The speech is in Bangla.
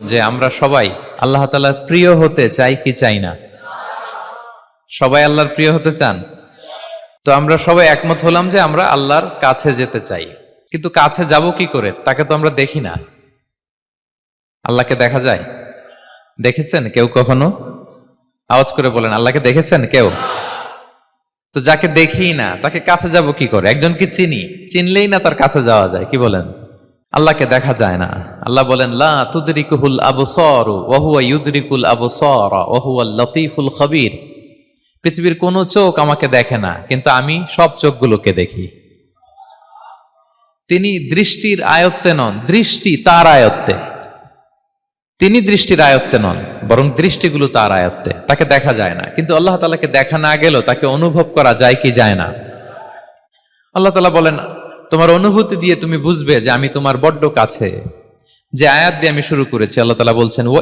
যে আমরা সবাই আল্লাহ তালার প্রিয় হতে চাই কি চাই না? সবাই আল্লাহর প্রিয় হতে চান? তো আমরা সবাই একমত হলাম যে আমরা আল্লাহর কাছে যেতে চাই। কিন্তু কাছে যাব কি করে? তাকে তো আমরা দেখি না। আল্লাহকে দেখা যায়? দেখেছেন কেউ কখনো? আওয়াজ করে বলেন, আল্লাহকে দেখেছেন কেউ? তো যাকে দেখি না, তাকে কাছে যাব কি করে? একজনকে চিনি? চিনলেই না তার কাছে যাওয়া যায়, কি বলেন? আল্লাহকে দেখা যায় না। আল্লাহ বলেন, লা তুদরিকুহুল আবসার ওয়া হুয়া ইউদরিকুল আবসার ওয়া হুয়াল লতীফুল খবীর। পৃথিবীর কোনো চোখ আমাকে দেখে না, কিন্তু আমি সব চোখগুলোকে দেখি। তিনি দৃষ্টির আয়ত্তে নন, দৃষ্টি তার আয়ত্তে। তিনি দৃষ্টির আয়ত্তে নন, বরং দৃষ্টিগুলো তার আয়ত্তে। তাকে দেখা যায় না। কিন্তু আল্লাহ তালাকে দেখা না গেলেও তাকে অনুভব করা যায় কি যায় না। আল্লাহ তালা বলেন তোমার অনুভূতি দিয়ে তুমি বুঝবে যে আমি তোমার বড্ড কাছে। যে আয়াত দিয়ে আমি শুরু করেছি, আল্লাহ তালা বলছেন ও